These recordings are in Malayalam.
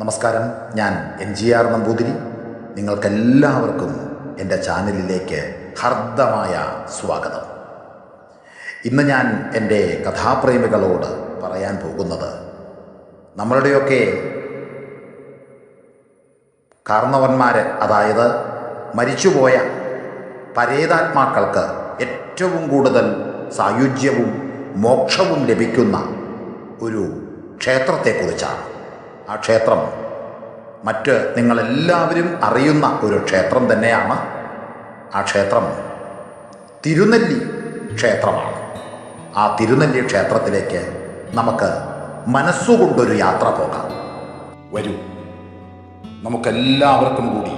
നമസ്കാരം. ഞാൻ എൻ ജി ആർ നമ്പൂതിരി. നിങ്ങൾക്കെല്ലാവർക്കും എന്റെ ചാനലിലേക്ക് ഹർദ്ദമായ സ്വാഗതം. ഇന്ന് ഞാൻ എന്റെ കഥാപ്രേമികളോട് പറയാൻ പോകുന്നത് നമ്മളുടെയൊക്കെ കാർണവന്മാർ അതായത് മരിച്ചുപോയ പരേതാത്മാക്കൾക്ക് ഏറ്റവും കൂടുതൽ സായുജ്യവും മോക്ഷവും ലഭിക്കുന്ന ഒരു ക്ഷേത്രത്തെക്കുറിച്ചാണ്. ആ ക്ഷേത്രം. മറ്റ് നിങ്ങളെല്ലാവരും അറിയുന്ന ഒരു ക്ഷേത്രം തന്നെയാണ് ആ ക്ഷേത്രം. തിരുനെല്ലി ക്ഷേത്രമാണ്. ആ തിരുനെല്ലി ക്ഷേത്രത്തിലേക്ക് നമുക്ക് മനസ്സുകൊണ്ടൊരു യാത്ര പോകാം. വരൂ. നമുക്കെല്ലാവർക്കും കൂടി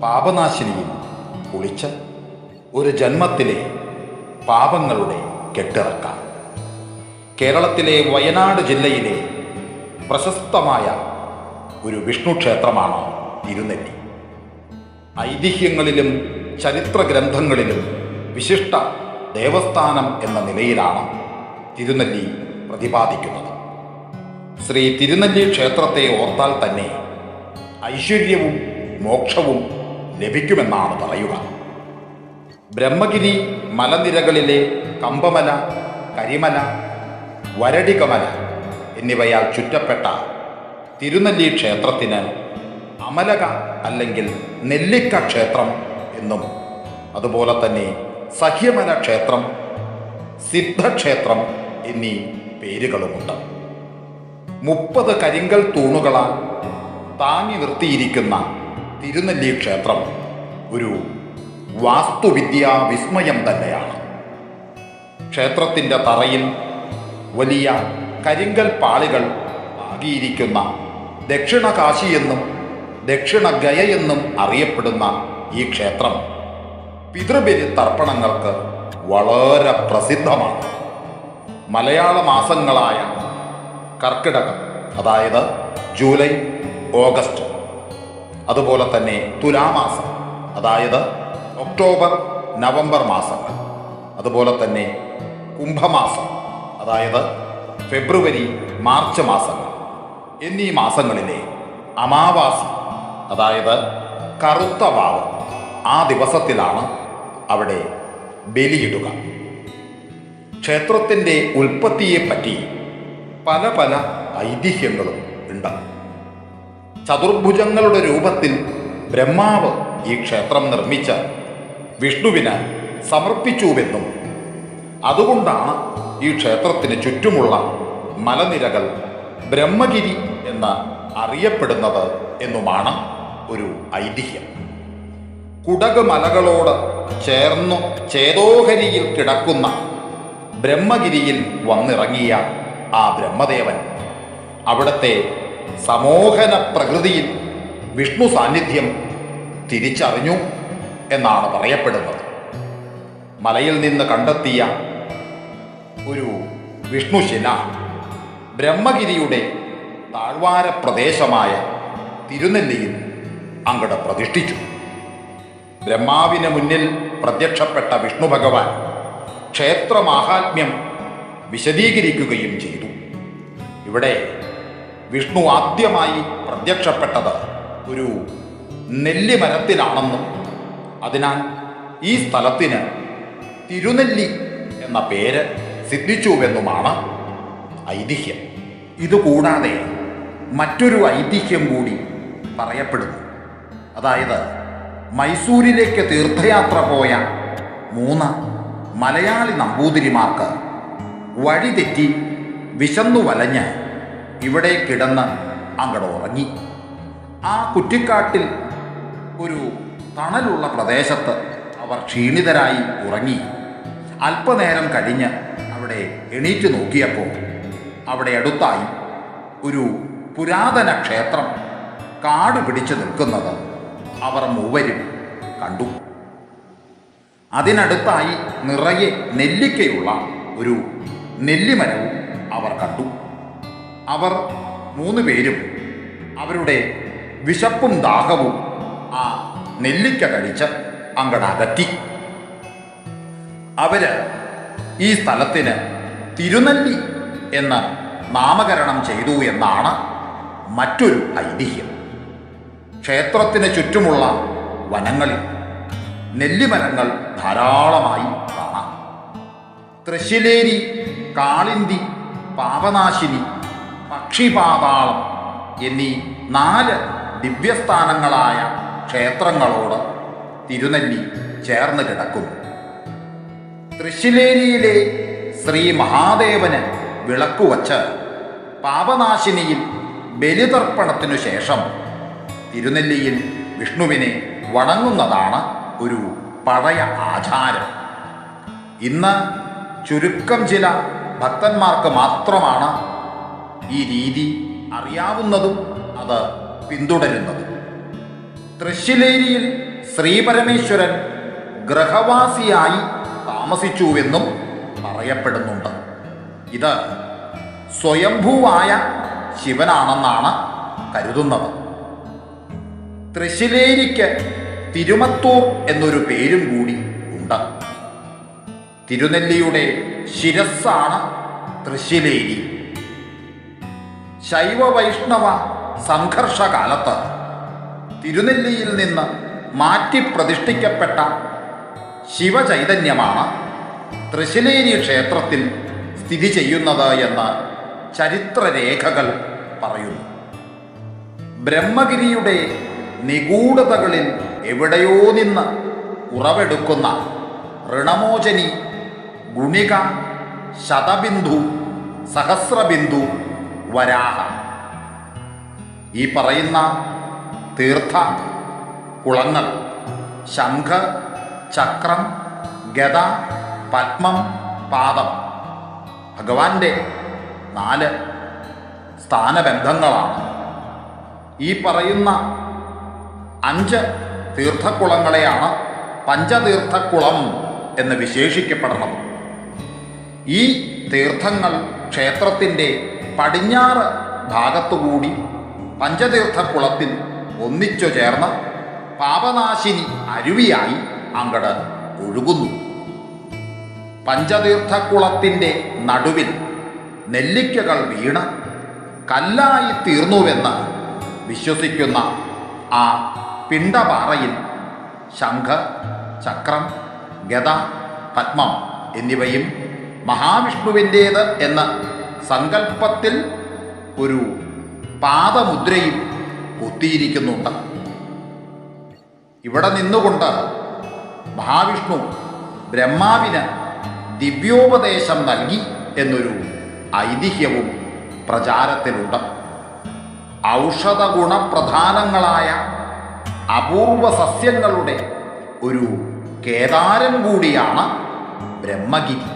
പാപനാശിനിയിൽ കുളിച്ച് ഒരു ജന്മത്തിലെ പാപങ്ങളുടെ കെട്ടിറക്കാം. കേരളത്തിലെ വയനാട് ജില്ലയിലെ പ്രശസ്തമായ ഒരു വിഷ്ണു ക്ഷേത്രമാണ് തിരുനെല്ലി. ഐതിഹ്യങ്ങളിലും ചരിത്ര ഗ്രന്ഥങ്ങളിലും വിശിഷ്ട ദേവസ്ഥാനം എന്ന നിലയിലാണ് തിരുനെല്ലി പ്രതിപാദിക്കുന്നത്. ശ്രീ തിരുനെല്ലി ക്ഷേത്രത്തെ ഓർത്താൽ തന്നെ ഐശ്വര്യവും മോക്ഷവും ലഭിക്കുമെന്നാണ് പറയുക. ബ്രഹ്മഗിരി മലനിരകളിലെ കമ്പമല കരിമല വരടികമല എന്നിവയാൽ ചുറ്റപ്പെട്ട തിരുനെല്ലി ക്ഷേത്രത്തിന് അമലക അല്ലെങ്കിൽ നെല്ലിക്ക ക്ഷേത്രം എന്നും അതുപോലെ തന്നെ സഹ്യമല ക്ഷേത്രം സിദ്ധക്ഷേത്രം എന്നീ പേരുകളുമുണ്ട്. മുപ്പത് കരിങ്കൽ തൂണുകളാൽ താങ്ങി നിർത്തിയിരിക്കുന്ന തിരുനെല്ലി ക്ഷേത്രം ഒരു വാസ്തുവിദ്യാ വിസ്മയം തന്നെയാണ്. ക്ഷേത്രത്തിന്റെ തറയിൽ വലിയ കരിങ്കൽ പാളികൾ ആകിയിരിക്കുന്ന ദക്ഷിണ കാശി എന്നും ദക്ഷിണ ഗയ എന്നും അറിയപ്പെടുന്ന ഈ ക്ഷേത്രം പിതൃബലി തർപ്പണങ്ങൾക്ക് വളരെ പ്രസിദ്ധമാണ്. മലയാള മാസങ്ങളായ കർക്കിടകം അതായത് ജൂലൈ ഓഗസ്റ്റ് അതുപോലെ തന്നെ തുലാമാസം അതായത് ഒക്ടോബർ നവംബർ മാസങ്ങൾ അതുപോലെ തന്നെ കുംഭമാസം അതായത് ഫെബ്രുവരി മാർച്ച് മാസങ്ങൾ എന്നീ മാസങ്ങളിലെ അമാവാസി അതായത് കറുത്ത വാവ് ആ ദിവസത്തിലാണ് അവിടെ ബലിയിടുക. ക്ഷേത്രത്തിന്റെ ഉൽപ്പത്തിയെപ്പറ്റി പല പല ഐതിഹ്യങ്ങളും ഉണ്ട്. ചതുർഭുജങ്ങളുടെ രൂപത്തിൽ ബ്രഹ്മാവ് ഈ ക്ഷേത്രം നിർമ്മിച്ച വിഷ്ണുവിന് സമർപ്പിച്ചുവെന്നും അതുകൊണ്ടാണ് ഈ ക്ഷേത്രത്തിന് ചുറ്റുമുള്ള മലനിരകൾ ബ്രഹ്മഗിരി എന്ന് അറിയപ്പെടുന്നത് എന്നുമാണ് ഒരു ഐതിഹ്യം. കുടക് മലകളോട് ചേർന്നു ചേതോഹരിയിൽ കിടക്കുന്ന ബ്രഹ്മഗിരിയിൽ വന്നിറങ്ങിയ ആ ബ്രഹ്മദേവൻ അവിടുത്തെ സമോഹന പ്രകൃതിയിൽ വിഷ്ണു സാന്നിധ്യം തിരിച്ചറിഞ്ഞു എന്നാണ് പറയപ്പെടുന്നത്. മലയിൽ നിന്ന് കണ്ടെത്തിയ ഒരു വിഷ്ണുശില ബ്രഹ്മഗിരിയുടെ താഴ്വാര പ്രദേശമായ തിരുനെല്ലിയിൽ അങ്ങട് പ്രതിഷ്ഠിച്ചു. ബ്രഹ്മാവിന് മുന്നിൽ പ്രത്യക്ഷപ്പെട്ട വിഷ്ണു ഭഗവാൻ ക്ഷേത്രമാഹാത്മ്യം വിശദീകരിക്കുകയും ചെയ്തു. ഇവിടെ വിഷ്ണു ആദ്യമായി പ്രത്യക്ഷപ്പെട്ടത് ഒരു നെല്ലിമരത്തിലാണെന്നും അതിനാൽ ഈ സ്ഥലത്തിന് തിരുനെല്ലി എന്ന പേര് സിദ്ധിച്ചുവെന്നുമാണ് ഐതിഹ്യം. ഇതുകൂടാതെ മറ്റൊരു ഐതിഹ്യം കൂടി പറയപ്പെടുന്നു. അതായത് മൈസൂരിലേക്ക് തീർത്ഥയാത്ര പോയ മൂന്ന് മലയാളി നമ്പൂതിരിമാർക്ക് വഴിതെറ്റി വിശന്നു വലഞ്ഞ് ഇവിടെ കിടന്ന് അങ്ങോട്ട് ഉറങ്ങി. ആ കുറ്റിക്കാട്ടിൽ ഒരു തണലുള്ള പ്രദേശത്ത് അവർ ക്ഷീണിതരായി ഉറങ്ങി. അല്പനേരം കഴിഞ്ഞ് അവിടെ എണീറ്റ് നോക്കിയപ്പോൾ അവിടെ അടുത്തായി ഒരു പുരാതന ക്ഷേത്രം കാട് പിടിച്ചു നിൽക്കുന്നത് അവർ മൂവരും കണ്ടു. അതിനടുത്തായി നിറയെ നെല്ലിക്കയുള്ള ഒരു നെല്ലിമരവും അവർ കണ്ടു. അവർ മൂന്ന് പേരും അവരുടെ വിശപ്പും ദാഹവും ആ നെല്ലിക്ക കഴിച്ച് അങ്ങട് അകറ്റി. അവർ ഈ സ്ഥലത്തിന് തിരുനെല്ലി എന്ന് നാമകരണം ചെയ്തു എന്നാണ് മറ്റൊരു ഐതിഹ്യം. ക്ഷേത്രത്തിന് ചുറ്റുമുള്ള വനങ്ങളിൽ നെല്ലിമരങ്ങൾ ധാരാളമായി കാണാം. തൃശ്ശിലേരി കാളിന്തി പാപനാശിനി പക്ഷിപാതാളം എന്നീ നാല് ദിവ്യസ്ഥാനങ്ങളായ ക്ഷേത്രങ്ങളോട് തിരുനെല്ലി ചേർന്ന് കിടക്കുന്നു. തൃശ്ശിലേരിയിലെ ശ്രീ മഹാദേവന് വിളക്കുവച്ച് പാപനാശിനിയിൽ ബലിതർപ്പണത്തിനു ശേഷം തിരുനെല്ലിയിൽ വിഷ്ണുവിനെ വണങ്ങുന്നതാണ് ഒരു പഴയ ആചാരം. ഇന്ന് ചുരുക്കം ചില ഭക്തന്മാർക്ക് മാത്രമാണ് ഈ രീതി അറിയാവുന്നതും അത് പിന്തുടരുന്നതും. തൃശ്ശിലേരിയിൽ ശ്രീപരമേശ്വരൻ ഗ്രഹവാസിയായി താമസിച്ചുവെന്നും പറയപ്പെടുന്നുണ്ട്. ഇത് സ്വയംഭൂവായ ശിവനാണെന്നാണ് കരുതുന്നത്. തൃശിലേരിക്ക് തിരുമത്തൂർ എന്നൊരു പേരും കൂടി ഉണ്ട്. തിരുനെല്ലിയുടെ ശിരസ്സാണ് തൃശിലേരി ശൈവ വൈഷ്ണവ സംഘർഷകാലത്ത് തിരുനെല്ലിയിൽ നിന്ന് മാറ്റി പ്രതിഷ്ഠിക്കപ്പെട്ട ശിവചൈതന്യമാണ് തൃശ്ശിലേരി ക്ഷേത്രത്തിൽ സ്ഥിതി ചെയ്യുന്നത് എന്ന് ചരിത്രരേഖകൾ പറയുന്നു. ബ്രഹ്മഗിരിയുടെ നിഗൂഢതകളിൽ എവിടെയോ നിന്ന് ഉറവെടുക്കുന്ന ഋണമോചനി ഗുണിക ശതബിന്ദു സഹസ്രബിന്ദു വരാഹ. ഈ പറയുന്ന തീർത്ഥ കുളങ്ങൾ ശംഖ് ചക്രം ഗത പത്മം പാദം ഭഗവാന്റെ നാല് സ്ഥാനബന്ധങ്ങളാണ്. ഈ പറയുന്ന അഞ്ച് തീർത്ഥക്കുളങ്ങളെയാണ് പഞ്ചതീർത്ഥക്കുളം എന്ന് വിശേഷിക്കപ്പെടണം. ഈ തീർത്ഥങ്ങൾ ക്ഷേത്രത്തിന്റെ പടിഞ്ഞാറ് ഭാഗത്തുകൂടി പഞ്ചതീർത്ഥക്കുളത്തിൽ ഒന്നിച്ചു ചേർന്ന് പാപനാശിനി അരുവിയായി അങ്ങട് ഒഴുകുന്നു. പഞ്ചതീർത്ഥക്കുളത്തിന്റെ നടുവിൽ നെല്ലിക്കകൾ വീണ് കല്ലായി തീർന്നുവെന്ന് വിശ്വസിക്കുന്ന ആ പിണ്ടപാറയിൽ ശംഖ് ചക്രം ഗത പത്മം എന്നിവയും മഹാവിഷ്ണുവിന്റേത് എന്ന സങ്കല്പത്തിൽ ഒരു പാദമുദ്രയും കൊത്തിയിരിക്കുന്നുണ്ട്. ഇവിടെ നിന്നുകൊണ്ട് മഹാവിഷ്ണു ബ്രഹ്മാവിന് ദിവ്യോപദേശം നൽകി എന്നൊരു ഐതിഹ്യവും പ്രചാരത്തിലുണ്ട്. ഔഷധ ഗുണപ്രധാനങ്ങളായ അപൂർവ സസ്യങ്ങളുടെ ഒരു കേദാരം കൂടിയാണ് ബ്രഹ്മഗിരി.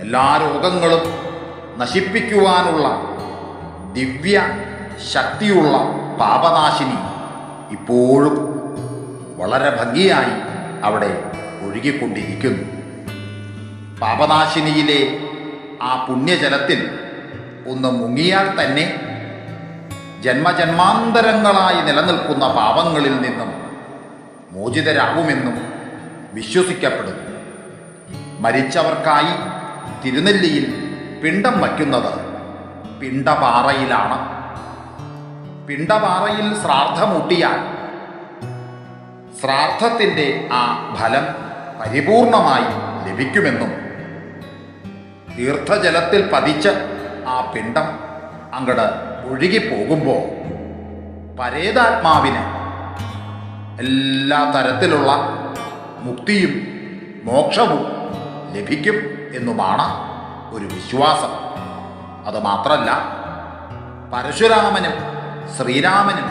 എല്ലാ രോഗങ്ങളും നശിപ്പിക്കുവാനുള്ള ദിവ്യ ശക്തിയുള്ള പാപനാശിനി ഇപ്പോഴും വളരെ ഭംഗിയായി അവിടെ ഒഴുകിക്കൊണ്ടിരിക്കുന്നു. പാപനാശിനിയിലെ ആ പുണ്യജലത്തിൽ ഒന്ന് മുങ്ങിയാൽ തന്നെ ജന്മജന്മാന്തരങ്ങളായി നിലനിൽക്കുന്ന പാപങ്ങളിൽ നിന്നും മോചിതരാകുമെന്നും വിശ്വസിക്കപ്പെടുന്നു. മരിച്ചവർക്കായി തിരുനെല്ലിയിൽ പിണ്ടം വയ്ക്കുന്നത് പിണ്ടപാറയിലാണ്. പിണ്ടപാറയിൽ ശ്രാദ്ധമൂട്ടിയാൽ ശ്രാദ്ധത്തിന്റെ ആ ഫലം പരിപൂർണമായി ലഭിക്കുമെന്നും തീർത്ഥജലത്തിൽ പതിച്ച് ആ പിണ്ടം അങ്ങട് ഒഴുകിപ്പോകുമ്പോൾ പരേതാത്മാവിന് എല്ലാ തരത്തിലുള്ള മുക്തിയും മോക്ഷവും ലഭിക്കും എന്നുമാണ് ഒരു വിശ്വാസം. അതുമാത്രമല്ല പരശുരാമനും ശ്രീരാമനും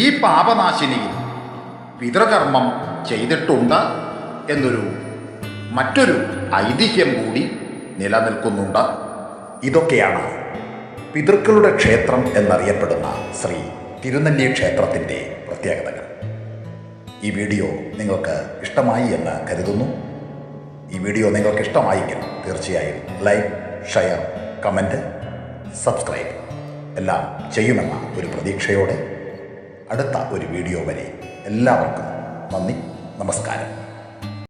ഈ പാപനാശിനിയിൽ പിതൃകർമ്മം ചെയ്തിട്ടുണ്ട് എന്നൊരു മറ്റൊരു ഐതിഹ്യം കൂടി നിലനിൽക്കുന്നുണ്ട്. ഇതൊക്കെയാണ് പിതൃക്കളുടെ ക്ഷേത്രം എന്നറിയപ്പെടുന്ന ശ്രീ തിരുനെല്ലി ക്ഷേത്രത്തിന്റെ പ്രത്യേകതകൾ. ഈ വീഡിയോ നിങ്ങൾക്ക് ഇഷ്ടമായി എന്ന് കരുതുന്നു. ഈ വീഡിയോ നിങ്ങൾക്ക് ഇഷ്ടമായെങ്കിൽ തീർച്ചയായും ലൈക്ക് ഷെയർ കമന്റ് സബ്സ്ക്രൈബ് എല്ലാം ചെയ്യുമെന്ന ഒരു പ്രതീക്ഷയോടെ അടുത്ത ഒരു വീഡിയോ വരെ എല്ലാവർക്കും നന്ദി നമസ്കാരം.